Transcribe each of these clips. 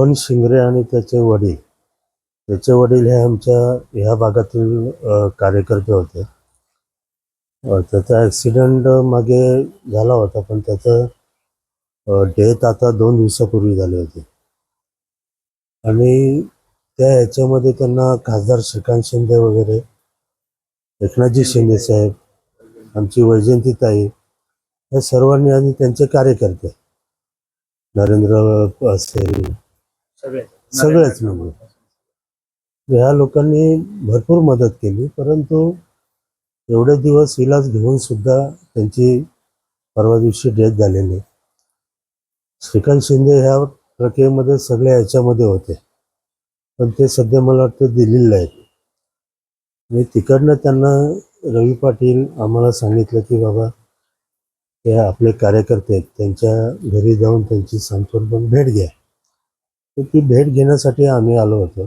पवन शिंगरे आणि त्याचे वडील. त्याचे वडील हे आमच्या ह्या भागातील कार्यकर्ते होते. त्याचा ॲक्सिडेंट मागे झाला होता पण त्याचं डेथ आता दोन दिवसापूर्वी झाली होती. आणि त्या ह्याच्यामध्ये त्यांना खासदार श्रीकांत शिंदे वगैरे एकनाथजी शिंदे साहेब आमची वैजयंती ताई या सर्वांनी आणि त्यांचे कार्यकर्ते नरेंद्र असेल सगळेच. म्हणजे. ह्या लोकांनी भरपूर मदत केली परंतु एवढे दिवस इलाज घेऊन सुद्धा त्यांची परवा दिवशी डेथ झालेली श्रीकांत शिंदे ह्या प्रक्रियेमध्ये सगळ्या ह्याच्यामध्ये होते. पण ते सध्या मला वाटतं दिल्लीला आहेत. आणि तिकडनं त्यांना रवी पाटील आम्हाला सांगितलं की बाबा ते आपले कार्यकर्ते आहेत त्यांच्या घरी जाऊन त्यांची सांत्वन भेट घ्या. तर ती भेट घेण्यासाठी आम्ही आलो होतो.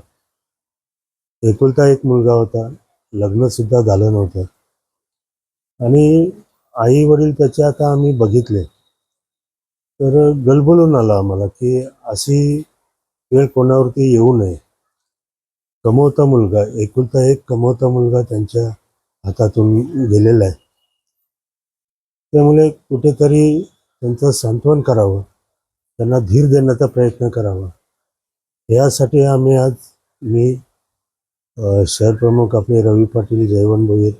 एकुलता एक मुलगा होता. लग्न सुद्धा झालं नव्हतं. आणि आई वडील त्याचे आता आम्ही बघितले. तर गलबलून आलं आम्हाला की अशी वेळ कोणावरती येऊ नये. कमवता मुलगा एकुलता एक कमवता मुलगा त्यांच्या हातातून गेलेला आहे. त्यामुळे कुठेतरी त्यांचं सांत्वन करावं. त्यांना धीर देण्याचा प्रयत्न करावा. यासाठी आम्ही आज मी शहर प्रमुख आपले रवी पाटील जयवंत भोईर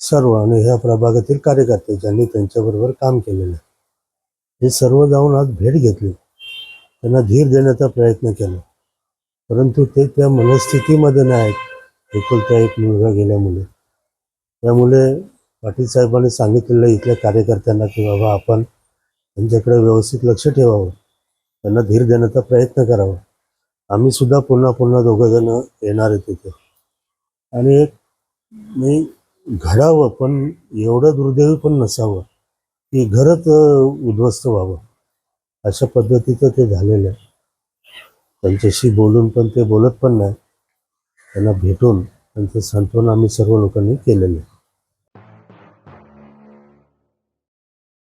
सर्व आणि ह्या प्रभागातील कार्यकर्ते ज्यांनी त्यांच्याबरोबर काम केलेलं आहे हे सर्व जाऊन आज भेट घेतली. त्यांना धीर देण्याचा प्रयत्न केला. परंतु ते त्या मनस्थितीमध्ये नाही आहेत एकुलता एक मुलगा गेल्यामुळे. त्यामुळे पाटील साहेबांनी सांगितलेलं इथल्या कार्यकर्त्यांना की बाबा आपण त्यांच्याकडे व्यवस्थित लक्ष ठेवावं. त्यांना धीर देण्याचा प्रयत्न करावा. आम्ही सुद्धा पुन्हा पुन्हा दोघं जण येणार आहे तिथे आणि एक मी घडावं पण एवढं दुर्दैवी पण नसावं की घरच उद्ध्वस्त व्हावं. अशा पद्धतीचं ते झालेलं आहे. त्यांच्याशी बोलून पण ते बोलत पण नाही. त्यांना भेटून त्यांचं सांत्वन आम्ही सर्व लोकांनी केलेलं आहे.